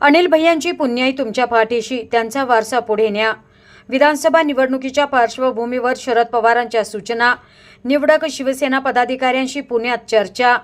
अनिल भैयांची पुण्याई तुमच्या पाठीशी त्यांचा वारसा पुढे न्या. विधानसभा निवडणुकीच्या पार्श्वभूमीवर शरद पवारांच्या सूचना. निवडक शिवसेना पदाधिकाऱ्यांशी पुण्यात चर्चा.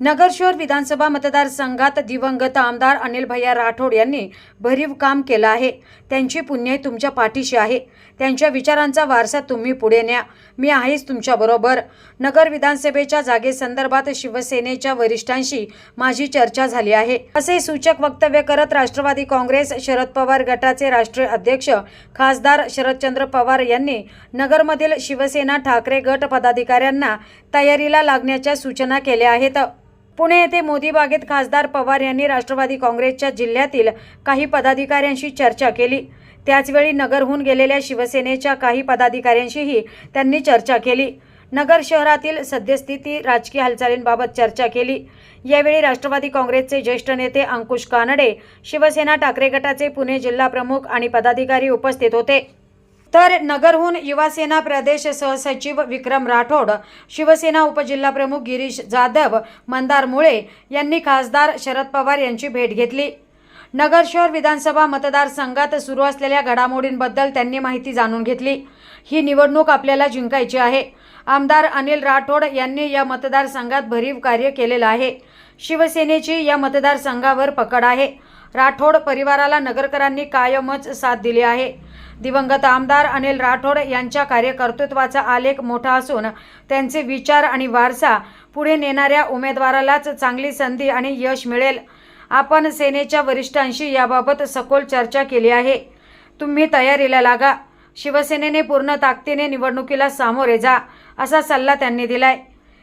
नगर शहर विधानसभा मतदारसंघात दिवंगत आमदार अनिल भैया राठोड यांनी भरीव काम केलं आहे. त्यांची पुण्याई तुमच्या पाठीशी आहे. त्यांच्या विचारांचा वारसा तुम्ही पुढे न्या. मी आहेच तुमच्याबरोबर नगर विधानसभेच्या जागेसंदर्भात शिवसेनेच्या वरिष्ठांशी माझी चर्चा झाली आहे. असे सूचक वक्तव्य करत राष्ट्रवादी काँग्रेस शरद पवार गटाचे राष्ट्रीय अध्यक्ष खासदार शरदचंद्र पवार यांनी नगरमधील शिवसेना ठाकरे गट पदाधिकाऱ्यांना तयारीला लागण्याच्या सूचना केल्या आहेत. पुणे येथे मोदी बागेत खासदार पवार यांनी राष्ट्रवादी काँग्रेसच्या जिल्ह्यातील काही पदाधिकाऱ्यांशी चर्चा केली. त्याचवेळी नगरहून गेलेल्या शिवसेनेच्या काही पदाधिकाऱ्यांशीही त्यांनी चर्चा केली. नगर शहरातील सद्यस्थिती राजकीय हालचालींबाबत चर्चा केली. यावेळी राष्ट्रवादी काँग्रेसचे ज्येष्ठ नेते अंकुश कानडे शिवसेना ठाकरे गटाचे पुणे जिल्हा प्रमुख आणि पदाधिकारी उपस्थित होते. तर नगरहून युवासेना प्रदेश सहसचिव विक्रम राठोड शिवसेना उपजिल्हाप्रमुख गिरीश जाधव मंदार मुळे यांनी खासदार शरद पवार यांची भेट घेतली. नगर शहर विधानसभा मतदारसंघात सुरू असलेल्या घडामोडींबद्दल त्यांनी माहिती जाणून घेतली. ही निवडणूक आपल्याला जिंकायची आहे. आमदार अनिल राठोड यांनी या मतदारसंघात भरीव कार्य केलेलं आहे. शिवसेनेची या मतदारसंघावर पकड आहे. राठोड परिवाराला नगरकरांनी कायमच साथ दिली आहे. दिवंगत आमदार अनिल राठोड यांच्या कार्यकर्तृत्वाचा आलेख मोठा असून त्यांचे विचार आणि वारसा पुढे नेणाऱ्या उमेदवारालाच चांगली संधी आणि यश मिळेल. आपण सेनेच्या वरिष्ठांशी याबाबत सखोल चर्चा केली आहे. तुम्ही तयारीला लागा. शिवसेनेने पूर्ण ताकदीने निवडणुकीला सामोरे जा असा सल्ला त्यांनी दिलाय.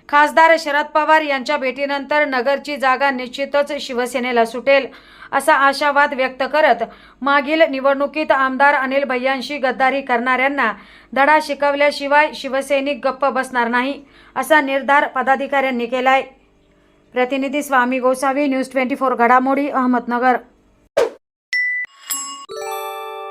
खासदार शरद पवार यांच्या भेटीनंतर नगरची जागा निश्चितच शिवसेनेला सुटेल असा आशावाद व्यक्त करत मागील निवडणुकीत आमदार अनिल भैयांशी गद्दारी करणाऱ्यांना धडा शिकवल्याशिवाय शिवसैनिक गप्प बसणार नाही असा निर्धार पदाधिकाऱ्यांनी केलाय. प्रतिनिधी Swami Gosavi news twenty four घडामोडी अहमदनगर.